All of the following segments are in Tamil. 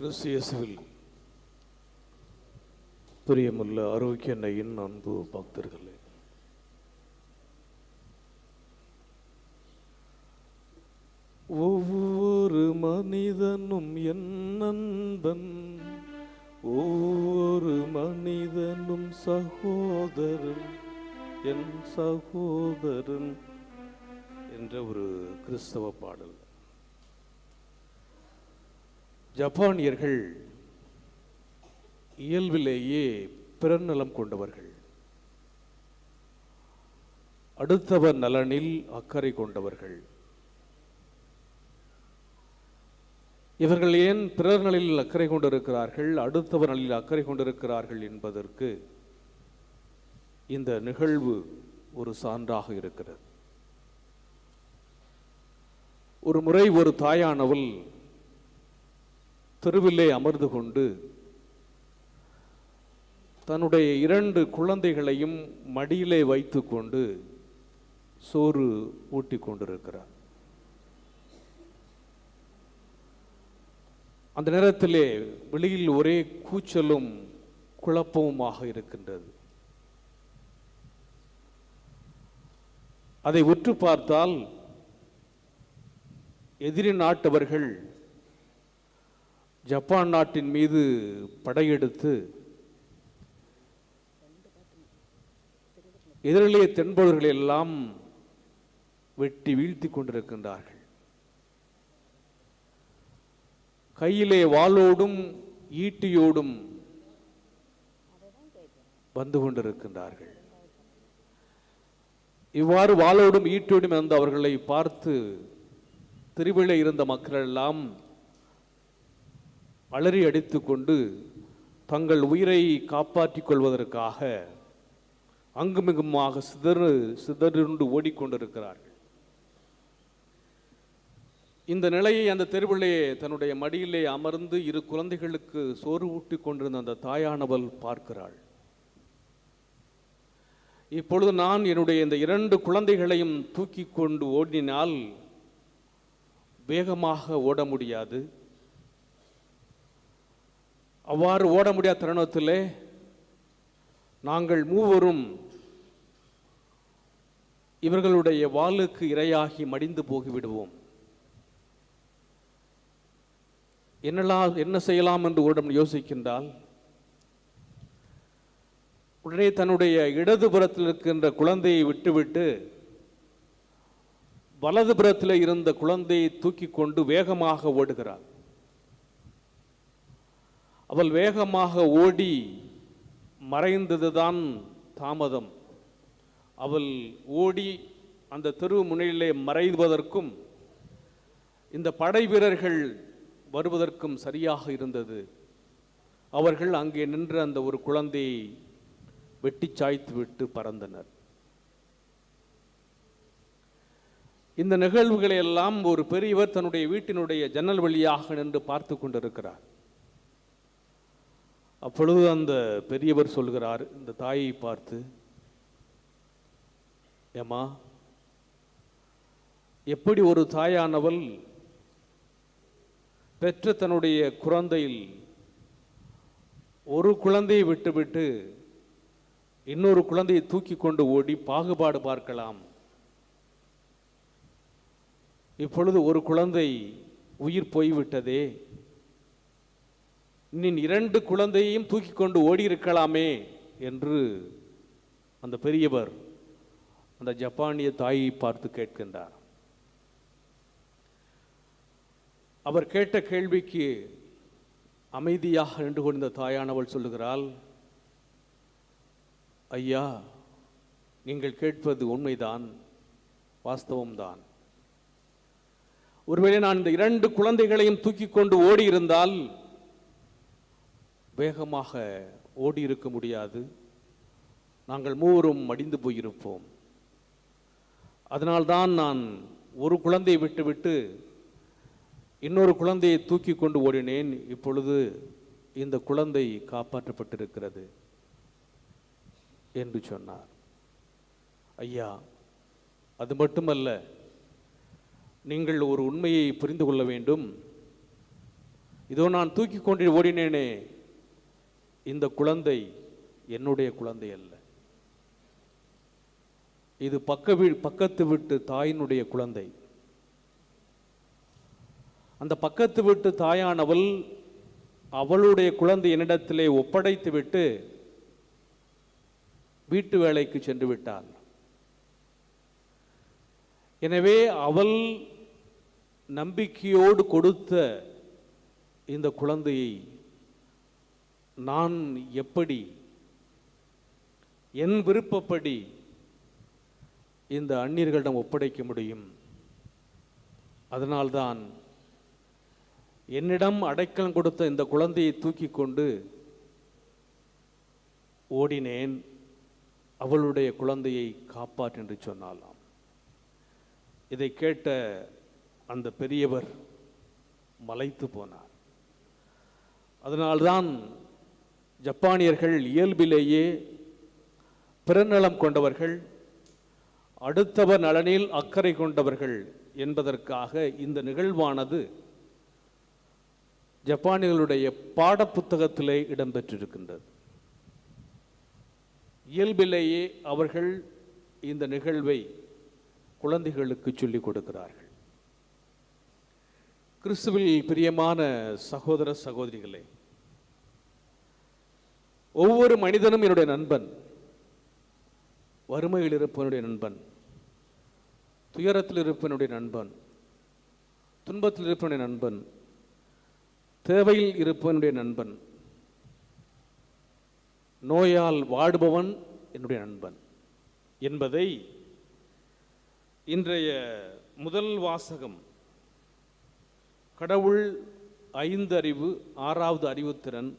கிறிஸ்து பிரியமுள்ள ஆரோக்கிய நையின் அன்பு பக்தர்களே. ஒவ்வொரு மனிதனும் என் நண்பன் ஒவ்வொரு மனிதனும் சகோதரன் என் சகோதரன் என்ற ஒரு கிறிஸ்தவ பாடல். ஜப்பானியர்கள் இயல்பிலேயே பிறநலம் கொண்டவர்கள். அடுத்தவர் நலனில் அக்கறை கொண்டவர்கள். இவர்கள் ஏன் பிறர் நலில் அக்கறை கொண்டிருக்கிறார்கள் அடுத்தவர் நலில் அக்கறை கொண்டிருக்கிறார்கள் என்பதற்கு இந்த நிகழ்வு ஒரு சான்றாக இருக்கிறது. ஒரு முறை ஒரு தாயானவள் தெருவிலே அமர்ந்து கொண்டு தன்னுடைய இரண்டு குழந்தைகளையும் மடியிலே வைத்து கொண்டு சோறு ஊட்டி கொண்டிருக்கிறார். அந்த நேரத்திலே வெளியில் ஒரே கூச்சலும் குழப்பமுமாக இருக்கின்றது. அதை உற்று பார்த்தால் எதிரி நாட்டவர்கள் ஜப்பான் நாட்டின் மீது படையெடுத்து எதிரிலே தென்பவர்களை எல்லாம் வெட்டி வீழ்த்தி கொண்டிருக்கின்றார்கள். கையிலே வாளோடும் ஈட்டியோடும் வந்து கொண்டிருக்கின்றார்கள். இவ்வாறு வாளோடும் ஈட்டியோடும் இருந்த அவர்களை பார்த்து திருவிழை இருந்த மக்கள் எல்லாம் அலறி அடித்துக்கொண்டு தங்கள் உயிரை காப்பாற்றிக் கொள்வதற்காக அங்குமிகுமாக சிதறு சிதறுண்டு ஓடிக்கொண்டிருக்கிறார்கள். இந்த நிலையை அந்த தெருவிலே தன்னுடைய மடியிலே அமர்ந்து இரு குழந்தைகளுக்கு சோறு ஊட்டி கொண்டிருந்த அந்த தாயானவள் பார்க்கிறாள். இப்பொழுது நான் என்னுடைய இந்த இரண்டு குழந்தைகளையும் தூக்கி கொண்டு ஓடினால் வேகமாக ஓட முடியாது. அவ்வாறு ஓட முடியாத தருணத்திலே நாங்கள் மூவரும் இவர்களுடைய வாளுக்கு இரையாகி மடிந்து போகிவிடுவோம். என்னலாம் என்ன செய்யலாம் என்று ஓடம் யோசிக்கின்றால் உடனே தன்னுடைய இடதுபுறத்தில் இருக்கின்ற குழந்தையை விட்டுவிட்டு வலதுபுறத்தில் இருந்த குழந்தையை தூக்கி கொண்டு வேகமாக ஓடுகிறார். அவள் வேகமாக ஓடி மறைந்ததுதான் தாமதம். அவள் ஓடி அந்த தெரு முனையிலே மறைவதற்கும் இந்த படை வீரர்கள் வருவதற்கும் சரியாக இருந்தது. அவர்கள் அங்கே நின்ற அந்த ஒரு குழந்தையை வெட்டி சாய்த்து விட்டு பறந்தனர். இந்த நிகழ்வுகளை எல்லாம் ஒரு பெரியவர் தன்னுடைய வீட்டினுடைய ஜன்னல் வழியாக நின்று பார்த்து கொண்டிருக்கிறார். அப்பொழுது அந்த பெரியவர் சொல்கிறார் இந்த தாயை பார்த்து ஏமா எப்படி ஒரு தாயானவள் பெற்ற தன்னுடைய குழந்தையில் ஒரு குழந்தையை விட்டுவிட்டு இன்னொரு குழந்தையை தூக்கி கொண்டு ஓடி பாகுபாடு பார்க்கலாம். இப்பொழுது ஒரு குழந்தை உயிர் போய்விட்டதே. நின் இரண்டு குழந்தையையும் தூக்கி கொண்டு ஓடி இருக்கலாமே என்று அந்த பெரியவர் அந்த ஜப்பானிய தாயை பார்த்து கேட்கின்றார். அவர் கேட்ட கேள்விக்கு அமைதியாக நின்று கொண்ட தாயானவள் சொல்லுகிறாள் ஐயா நீங்கள் கேட்பது உண்மைதான் வாஸ்தவம்தான். ஒருவேளை நான் இந்த இரண்டு குழந்தைகளையும் தூக்கி கொண்டு ஓடி இருந்தால் வேகமாக ஓடி இருக்க முடியாது. நாங்கள் மூவரும் மடிந்து போயிருப்போம். அதனால்தான் நான் ஒரு குழந்தையை விட்டுவிட்டு இன்னொரு குழந்தையை தூக்கி கொண்டு ஓடினேன். இப்பொழுது இந்த குழந்தை காப்பாற்றப்பட்டிருக்கிறது என்று சொன்னார். ஐயா அது மட்டுமல்ல நீங்கள் ஒரு உண்மையை புரிந்து கொள்ள வேண்டும். இதோ நான் தூக்கி கொண்டு ஓடினேனே இந்த குழந்தை என்னுடைய குழந்தை அல்ல. இது பக்க வீ பக்கத்து வீட்டு தாயினுடைய குழந்தை. அந்த பக்கத்து வீட்டு தாயானவள் அவளுடைய குழந்தை என்னிடத்திலே ஒப்படைத்து விட்டு வீட்டு வேலைக்கு சென்று விட்டாள். எனவே அவள் நம்பிக்கையோடு கொடுத்த இந்த குழந்தையை நான் எப்படி என் விருப்பப்படி இந்த அந்நியர்களிடம் ஒப்படைக்க முடியும்? அதனால்தான் என்னிடம் அடைக்கலம் கொடுத்த இந்த குழந்தையை தூக்கி கொண்டு ஓடினேன். அவளுடைய குழந்தையை காப்பாற்று என்று சொன்னாலாம். இதை கேட்ட அந்த பெரியவர் மலைத்து போனார். அதனால்தான் ஜப்பானியர்கள் இயல்பிலேயே பிறநலம் கொண்டவர்கள் அடுத்தவர் நலனில் அக்கறை கொண்டவர்கள் என்பதற்காக இந்த நிகழ்வானது ஜப்பானியர்களுடைய பாடப்புத்தகத்திலே இடம்பெற்றிருக்கின்றது. இயல்பிலேயே அவர்கள் இந்த நிகழ்வை குழந்தைகளுக்கு சொல்லிக் கொடுக்கிறார்கள். கிறிஸ்துவில் பிரியமான சகோதர சகோதரிகளே ஒவ்வொரு மனிதனும் என்னுடைய நண்பன். வறுமையில் இருப்பவனுடைய நண்பன். துயரத்தில் இருப்பவனுடைய நண்பன். துன்பத்தில் இருப்பவனுடைய நண்பன். தேவையில் இருப்பவனுடைய நண்பன். நோயால் வாடுபவன் என்னுடைய நண்பன். என்பதை இன்றைய முதல் வாசகம் கடவுள் ஐந்து அறிவு ஆறாவது அறிவுத்திறன்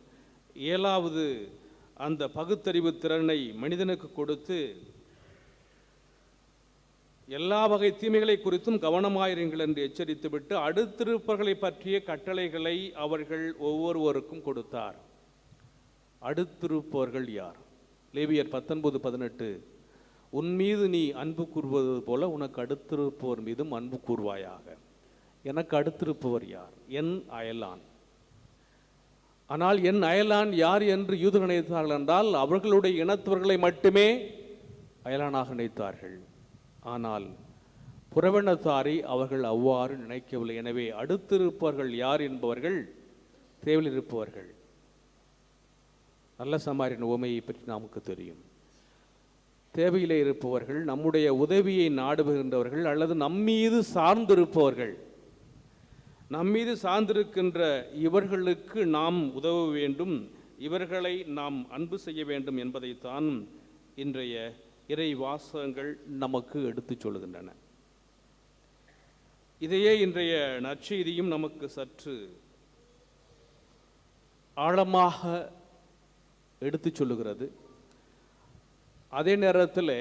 ஏழாவது அந்த பகுத்தறிவு திறனை மனிதனுக்கு கொடுத்து எல்லா வகை தீமைகளை குறித்தும் கவனமாயிருங்கள் என்று எச்சரித்துவிட்டு அடுத்திருப்பவர்களை பற்றிய கட்டளைகளை அவர்கள் ஒவ்வொருவருக்கும் கொடுத்தார். அடுத்திருப்பவர்கள் யார்? லேவியர் பத்தொன்பது பதினெட்டு உன் மீது நீ அன்பு கூறுவது போல உனக்கு அடுத்திருப்பவர் மீதும் அன்பு கூறுவாயாக எனக்கு அடுத்திருப்பவர் யார்? என் அயலான். ஆனால் என் அயலான் யார் என்று யூதர் நினைத்தார்கள் என்றால் அவர்களுடைய இனத்தவர்களை மட்டுமே அயலானாக நினைத்தார்கள். ஆனால் புறவினத்தாரை அவர்கள் அவ்வாறு நினைக்கவில்லை. எனவே அடுத்திருப்பவர்கள் யார் என்பவர்கள் தேவையில் இருப்பவர்கள். நல்ல சமாரின் உவமையை பற்றி நமக்கு தெரியும். தேவையிலே இருப்பவர்கள் நம்முடைய உதவியை நாடுகின்றவர்கள் அல்லது நம்மீது சார்ந்திருப்பவர்கள். நம்மீது சார்ந்திருக்கின்ற இவர்களுக்கு நாம் உதவ வேண்டும் இவர்களை நாம் அன்பு செய்ய வேண்டும் என்பதைத்தான் இன்றைய இறை வாசகங்கள் நமக்கு எடுத்துச் சொல்கின்றன இதையே இன்றைய நற்செய்தியும் நமக்கு சற்று ஆழமாக எடுத்துச் சொல்லுகிறது. அதே நேரத்தில்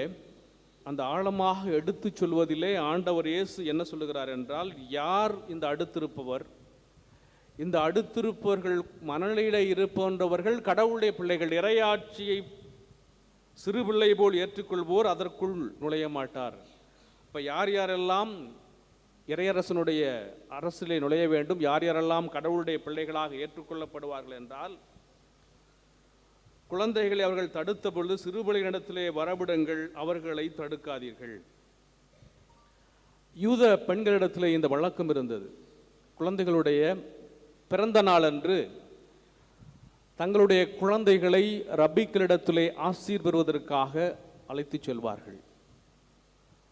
அந்த ஆழமாக எடுத்துச் சொல்வதிலே ஆண்டவர் இயேசு என்ன சொல்லுகிறார் என்றால் யார் இந்த அடுத்திருப்பவர்? இந்த அடுத்திருப்பவர்கள் மனநிலையில இருப்பவர்கள் கடவுளுடைய பிள்ளைகள். இறையாட்சியை சிறு பிள்ளை போல் ஏற்றுக்கொள்வோர் அதற்குள் நுழைய மாட்டார். இப்போ யார் யாரெல்லாம் இறையரசனுடைய அரசிலே நுழைய வேண்டும் யார் யாரெல்லாம் கடவுளுடைய பிள்ளைகளாக ஏற்றுக்கொள்ளப்படுவார்கள் என்றால் குழந்தைகளை அவர்கள் தடுத்த பொழுது சிறுபிள்ளைகளிடத்திலே வரவிடுங்கள் அவர்களை தடுக்காதீர்கள். யூத பெண்களிடத்திலே இந்த வழக்கம் இருந்தது. குழந்தைகளுடைய பிறந்த நாளன்று தங்களுடைய குழந்தைகளை ரபிக்களிடத்திலே ஆசீர் பெறுவதற்காக அழைத்துச் செல்வார்கள்.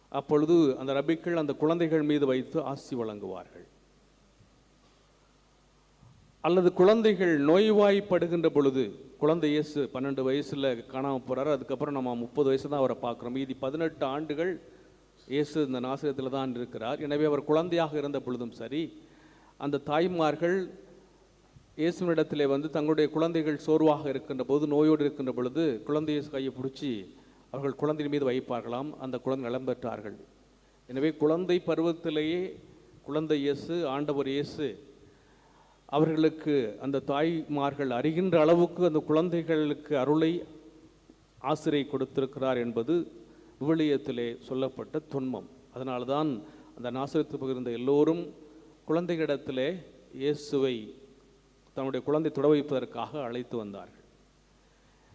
அப்பொழுது அந்த ரபிக்கள் அந்த குழந்தைகள் மீது வைத்து ஆசி வழங்குவார்கள். அல்லது குழந்தைகள் நோய்வாய்ப்படுகின்ற பொழுது குழந்தை இயேசு பன்னெண்டு வயசில் காணாமல் போகிறாரு அதுக்கப்புறம் நம்ம முப்பது வயசு தான் அவரை பார்க்குறோம். மீதி பதினெட்டு ஆண்டுகள் இயேசு இந்த நாசகத்தில் தான் இருக்கிறார். எனவே அவர் குழந்தையாக இருந்த பொழுதும் சரி அந்த தாய்மார்கள் இயேசுவினிடத்திலே வந்து தங்களுடைய குழந்தைகள் சோர்வாக இருக்கின்ற போது நோயோடு இருக்கின்ற பொழுது குழந்தை இயேசு கையை பிடிச்சி அவர்கள் குழந்தையின் மீது வைப்பார்களாம். அந்த குழந்தை நலம் பெற்றார்கள். எனவே குழந்தை பருவத்திலேயே குழந்தை இயேசு ஆண்டவர் இயேசு அவர்களுக்கு அந்த தாய்மார்கள் அறிகின்ற அளவுக்கு அந்த குழந்தைகளுக்கு அருளை ஆசிரியை கொடுத்திருக்கிறார் என்பது விவிலியத்திலே சொல்லப்பட்ட துன்பம் அதனால்தான் அந்த நாசரித்து பகிர்ந்த எல்லோரும் குழந்தைகளிடத்திலே இயேசுவை தன்னுடைய குழந்தை தொட வைப்பதற்காக அழைத்து வந்தார்கள்.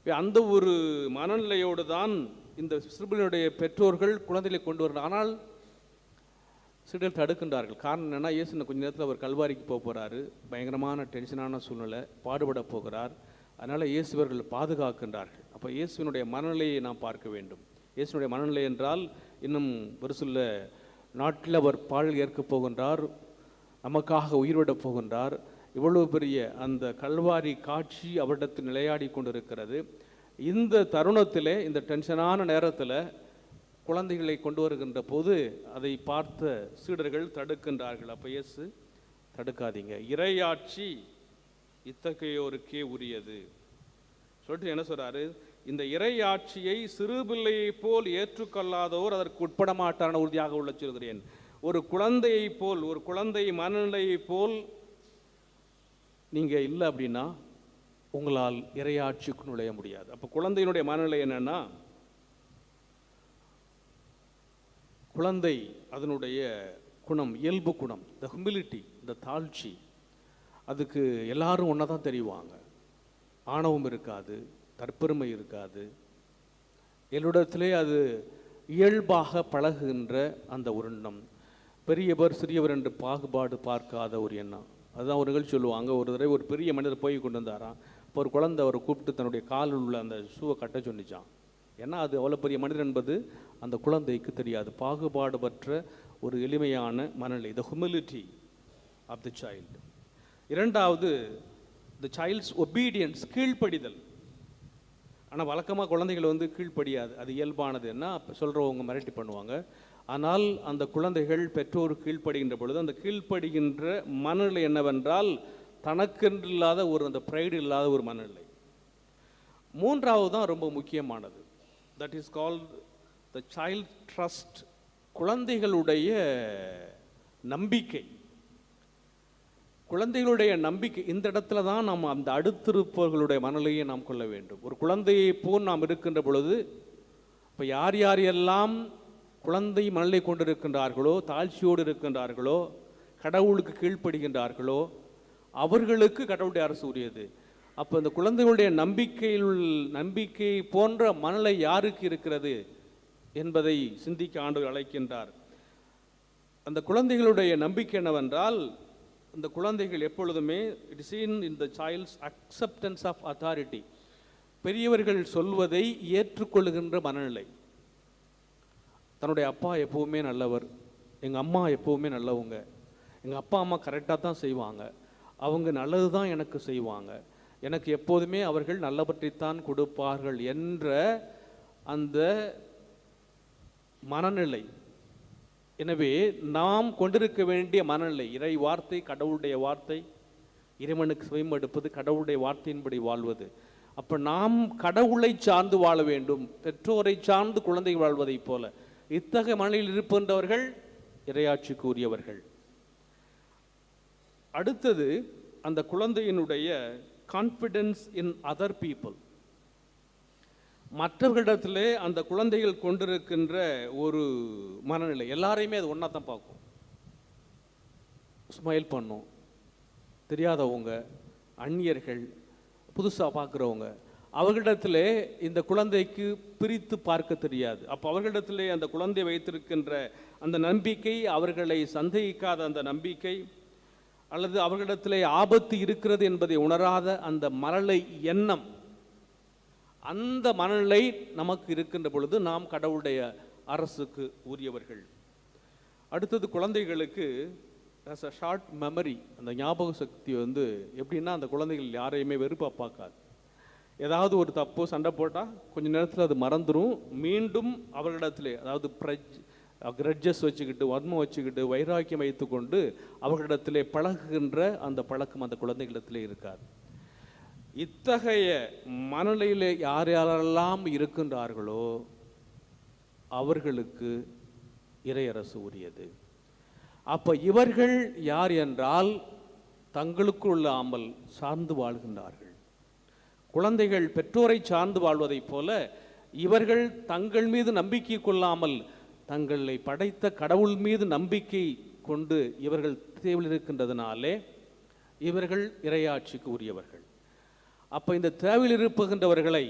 அந்த ஒரு மனநிலையோடு தான் இந்த சிறுபிள்ளையுடைய பெற்றோர்கள் குழந்தைகளை கொண்டு வர ஆனால் சீடர்கள் தடுக்கின்றார்கள். காரணம் என்னென்னா இயேசு கொஞ்ச நேரத்தில் அவர் கல்வாரிக்கு போக போகிறாரு பயங்கரமான டென்ஷனான சூழ்நிலை பாடுபட போகிறார். அதனால் இயேசுவர்கள் பாதுகாக்கின்றார்கள். அப்போ இயேசுவினுடைய மனநிலையை நாம் பார்க்க வேண்டும். இயேசுனுடைய மனநிலை என்றால் இன்னும் ஒரு சில நாட்டில் அவர் பாடல் ஏற்கப் போகின்றார். நமக்காக உயிர்விடப் போகின்றார். இவ்வளவு பெரிய அந்த கல்வாரி காட்சி அவரிடத்தில் நிலையாடி கொண்டிருக்கிறது. இந்த தருணத்திலே இந்த டென்ஷனான நேரத்தில் குழந்தைகளை கொண்டு வருகின்ற போது அதை பார்த்த சீடர்கள் தடுக்கின்றார்கள். அப்போ இயேசு தடுக்காதீங்க. இறையாட்சி இத்தகையோருக்கே உரியது. சொல்லிட்டு என்ன சொல்கிறாரு இந்த இறையாட்சியை சிறு பிள்ளையைப் போல் ஏற்றுக்கொள்ளாதோர் அதற்கு உட்பட மாட்டான உறுதியாக உள்ள சொல்கிறேன். ஒரு குழந்தையைப் போல் ஒரு குழந்தை மனநிலையைப் போல் நீங்கள் இல்லை அப்படின்னா உங்களால் இறையாட்சிக்கு நுழைய முடியாது. அப்போ குழந்தையினுடைய மனநிலை என்னென்னா குழந்தை அதனுடைய குணம் இயல்பு குணம் த ஹுமிலிட்டி இந்த தாழ்ச்சி அதுக்கு எல்லாரும் ஒன்றா தான் தெரிவாங்க. ஆணவம் இருக்காது தற்பெருமை இருக்காது. என்னிடத்திலே அது இயல்பாக பழகுகின்ற அந்த ஒரு எண்ணம். பெரியவர் சிறியவர் என்று பாகுபாடு பார்க்காத ஒரு எண்ணம். அதுதான் ஒரு நிகழ்ச்சி சொல்லுவாங்க. ஒரு தடவை ஒரு பெரிய மனிதர் போய் கொண்டு வந்தாராம். இப்போ ஒரு குழந்தை அவரை கூப்பிட்டு தன்னுடைய காலில் உள்ள அந்த ஷூவை கட்ட சொன்னிச்சான் ஏன்னா அது அவ்வளோ பெரிய மனிதர் என்பது அந்த குழந்தைக்கு தெரியாது. பாகுபாடுபற்ற ஒரு எளிமையான மனநிலை. த ஹுமிலிட்டி ஆஃப் த சைல்டு இரண்டாவது த சைல்ட்ஸ் ஒபீடியன்ஸ் கீழ்ப்படிதல். ஆனால் வழக்கமாக குழந்தைகள் வந்து கீழ்ப்படியாது. அது இயல்பானது என்ன? சொல்கிறவங்க மிரட்டி பண்ணுவாங்க. ஆனால் அந்த குழந்தைகள் பெற்றோர் கீழ்ப்படுகின்ற பொழுது அந்த கீழ்ப்படுகின்ற மனநிலை என்னவென்றால் தனக்கென்று இல்லாத ஒரு அந்த ப்ரைடு இல்லாத ஒரு மனநிலை. மூன்றாவது தான் ரொம்ப முக்கியமானது. That is called the child trust குழந்தைகளுடைய நம்பிக்கை. குழந்தைகளுடைய நம்பிக்கை இந்த இடத்துல தான் நாம் அந்த அடுத்திருப்பவர்களுடைய மனநிலையை நாம் கொள்ள வேண்டும். ஒரு குழந்தையை போல் நாம் இருக்கின்ற பொழுது இப்போ யார் யார் எல்லாம் குழந்தை மனநிலை கொண்டிருக்கின்றார்களோ தாழ்ச்சியோடு இருக்கின்றார்களோ கடவுளுக்கு கீழ்ப்படுகின்றார்களோ அவர்களுக்கு கடவுளுடைய அரசு உரியது. அப்போ இந்த குழந்தைகளுடைய நம்பிக்கையில் நம்பிக்கை போன்ற மனநிலை யாருக்கு இருக்கிறது என்பதை சிந்திக்க ஆண்டு அழைக்கின்றார். அந்த குழந்தைகளுடைய நம்பிக்கை என்னவென்றால் இந்த குழந்தைகள் எப்பொழுதுமே it is in the child's acceptance of authority பெரியவர்கள் சொல்வதை ஏற்றுக்கொள்கின்ற மனநிலை. தன்னுடைய அப்பா எப்பவுமே நல்லவர் எங்கள் அம்மா எப்பவுமே நல்லவங்க எங்கள் அப்பா அம்மா கரெக்டாக தான் செய்வாங்க அவங்க நல்லது தான் எனக்கு செய்வாங்க எனக்கு எப்போதுமே அவர்கள் நல்லவற்றைத்தான் கொடுப்பார்கள் என்ற அந்த மனநிலை. எனவே நாம் கொண்டிருக்க வேண்டிய மனநிலை இறை வார்த்தை கடவுளுடைய வார்த்தை இறைவனுக்கு சுயமெடுப்பது கடவுளுடைய வார்த்தையின்படி வாழ்வது. அப்போ நாம் கடவுளை சார்ந்து வாழ வேண்டும் பெற்றோரை சார்ந்து குழந்தை வாழ்வதைப் போல. இத்தகைய மனநிலையில் இருப்பின்றவர்கள் இறையாட்சிக்கு உரியவர்கள் அடுத்தது அந்த குழந்தையினுடைய கான்ஃபிடென்ஸ் இன் அதர் பீப்புள் மற்றவர்களிடத்திலே அந்த குழந்தைகள் கொண்டிருக்கின்ற ஒரு மனநிலை எல்லாரையுமே அது ஒன்றா தான் பார்க்கும். ஸ்மைல் பண்ணும் தெரியாதவங்க அந்நியர்கள் புதுசாக பார்க்குறவங்க அவர்களிடத்திலே இந்த குழந்தைக்கு பிரித்து பார்க்க தெரியாது. அப்போ அவர்களிடத்திலே அந்த குழந்தை வைத்திருக்கின்ற அந்த நம்பிக்கை அவர்களை சந்தேகிக்காத அந்த நம்பிக்கை அல்லது அவர்களிடத்திலே ஆபத்து இருக்கிறது என்பதை உணராத அந்த மரலை எண்ணம் அந்த மனநிலை நமக்கு இருக்கின்ற பொழுது நாம் கடவுளுடைய அரசுக்கு உரியவர்கள். அடுத்தது குழந்தைகளுக்கு ஆஸ் அ ஷார்ட் மெமரி அந்த ஞாபக சக்தி வந்து எப்படின்னா அந்த குழந்தைகள் யாரையுமே வெறுப்பாக பார்க்காது. ஏதாவது ஒரு தப்பு சண்டை போட்டால் கொஞ்ச நேரத்தில் அது மறந்துடும் மீண்டும் அவர்களிடத்திலே அதாவது பிரஜ் கிரட்ஜஸ் வச்சுக்கிட்டு வன்மம் வச்சுக்கிட்டு வைராக்கியம் வைத்துக்கொண்டு அவர்களிடத்திலே பழகுகின்ற அந்த பழக்கம் அந்த குழந்தைகளிடத்திலே இருக்காது. இத்தகைய மனநிலையில் யார் யாரெல்லாம் இருக்கின்றார்களோ அவர்களுக்கு இறையரசு உரியது. அப்ப இவர்கள் யார் என்றால் தங்களுக்குள்ள அமல் சார்ந்து வாழ்கின்றார்கள். குழந்தைகள் பெற்றோரை சார்ந்து வாழ்வதைப் போல இவர்கள் தங்கள் மீது நம்பிக்கை கொள்ளாமல் தங்களை படைத்த கடவுள் மீது நம்பிக்கை கொண்டு இவர்கள் தேவையில் இருக்கின்றதுனாலே இவர்கள் இறையாட்சிக்கு உரியவர்கள். அப்போ இந்த தேவையில் இருப்புகின்றவர்களை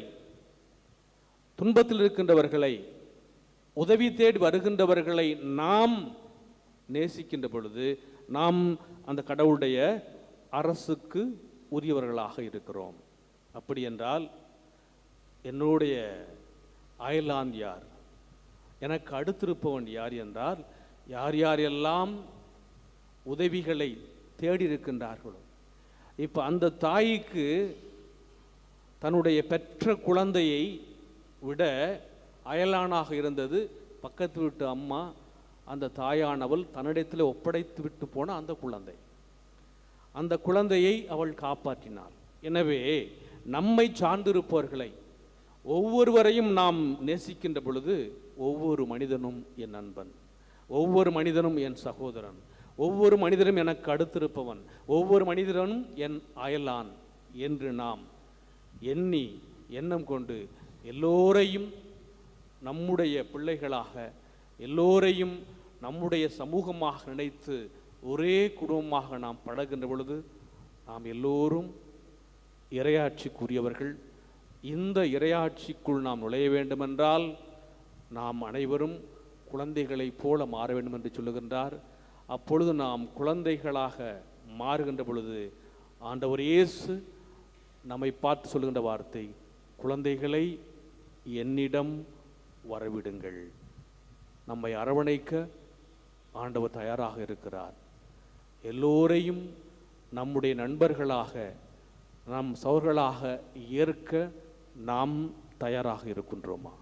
துன்பத்தில் இருக்கின்றவர்களை உதவி தேடி வருகின்றவர்களை நாம் நேசிக்கின்ற பொழுது நாம் அந்த கடவுளுடைய அரசுக்கு உரியவர்களாக இருக்கிறோம். அப்படி என்றால் என்னுடைய அயலான் யார் எனக்கு அடுத்திருப்பவன் யார் என்றால் யார் யாரெல்லாம் உதவிகளை தேடி இருக்கின்றார்களோ. இப்போ அந்த தாய்க்கு தன்னுடைய பெற்ற குழந்தையை விட அயலானாக இருந்தது. பக்கத்து வீட்டு அம்மா அந்த தாயானவள் தன்னிடத்தில் ஒப்படைத்து விட்டு போன அந்த குழந்தை. அந்த குழந்தையை அவள் காப்பாற்றினாள். எனவே நம்மை சார்ந்திருப்பவர்களை ஒவ்வொருவரையும் நாம் நேசிக்கின்ற பொழுது ஒவ்வொரு மனிதனும் என் நண்பன். ஒவ்வொரு மனிதனும் என் சகோதரன். ஒவ்வொரு மனிதனும் எனக்கு அடுத்திருப்பவன். ஒவ்வொரு மனிதனும் என் அயலான் என்று நாம் எண்ணி எண்ணம் கொண்டு எல்லோரையும் நம்முடைய பிள்ளைகளாக எல்லோரையும் நம்முடைய சமூகமாக நினைத்து ஒரே குடும்பமாக நாம் பழகின்ற பொழுது நாம் எல்லோரும் இரையாட்சிக்குரியவர்கள். இந்த இறையாட்சிக்குள் நாம் நுழைய வேண்டுமென்றால் நாம் அனைவரும் குழந்தைகளைப் போல மாற வேண்டும் என்று சொல்லுகின்றார். அப்பொழுது நாம் குழந்தைகளாக மாறுகின்ற பொழுது ஆண்டவர் இயேசு நம்மை பார்த்து சொல்லுகின்ற வார்த்தை குழந்தைகளை என்னிடம் வரவிடுங்கள். நம்மை அரவணைக்க ஆண்டவர் தயாராக இருக்கிறார். எல்லோரையும் நம்முடைய நண்பர்களாக நம் சவர்களாக ஏற்க நாம் தயாராக இருக்கின்றோமா?